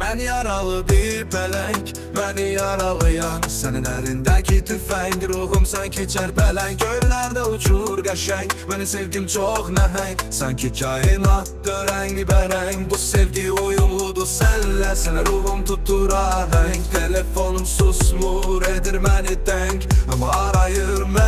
Sen yaralı bir belenk Beni yaralayan Senin elindeki tüfeğin. Ruhum sanki çerpelen Göllerde uçur qəşəng Benim sevgim çok nəhəng Sanki kainat rengi berenk. Bu sevgi uyumludur senle Sana ruhum tuttur ahenk. Telefonum susmur edir beni denk Ama arayır Hamı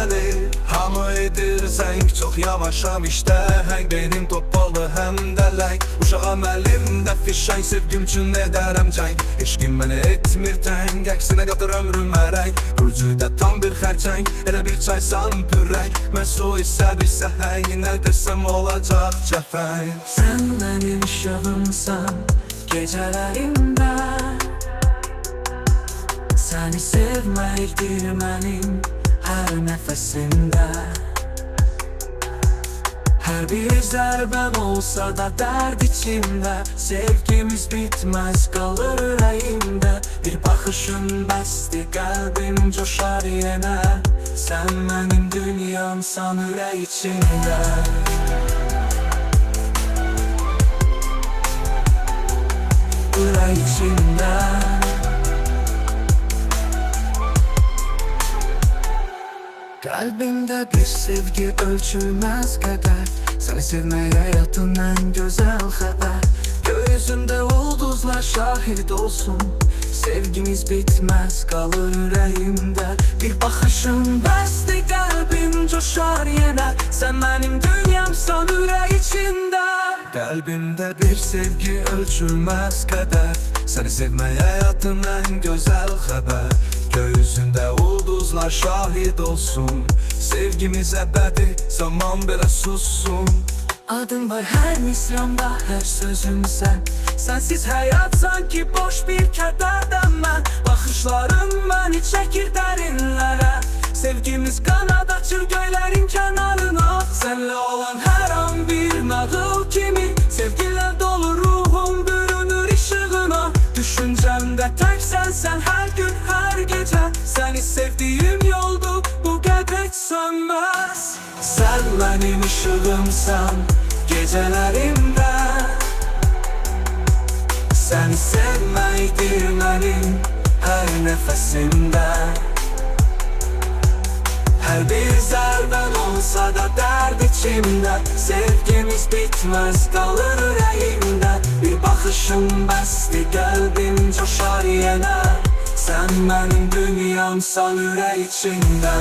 zəng Çox yavaşam işdə həng Beynim topallı həm də ləng Uşağam əlimdə fişəng Sevgim üçün edərəm cəng Eşqim məni etmir təng Əksinə qatır ömrüm ərək Bürcüdə tam bir xərçəng Elə bir çaysan pürək Mən su isə bir səhəng Nə desəm olacaq cəfəng Sən mənim şahımsan Gecələrimdə Səni sevməkdir mənim hər nəfəsimdə Her bir zerben olsa da dert içimde Sevgimiz bitmez kalır yüreğimde. Bir bakışın besti kalbim coşar yine. Sen benim dünyamsan yüreği içimde. Yüreği içimde Kalbimde bir sevgi ölçülmez kadar. Seni sevmeye yatın en güzel haber. Gökyüzünde yıldızlar şahit olsun. Sevgimiz bitmez kalır yüreğimde. Bir bakışın besti kalbim coşar yener. Sen benim dünyamsan yürek içinde. Kalbimde bir sevgi ölçülmez kader Seni sevmeye yatın en güzel haber. Göğsünde ulduzlar şahit olsun. Sevgimiz ebedi zaman bile sussun. Adın var her misramda her sözüm sen. Sensiz hayat sanki boş bir kederden ben Bakışların beni çekir derinlere benim ışığımsan gecelerimde Seni sevmektir benim her nefesimde her bir zerben olsa da dert içimde Sevgimiz bitmez kalır yüreğimde. Bir bakışın besti kalbim coşar yine. Sen benim dünyamsan yüreği içinde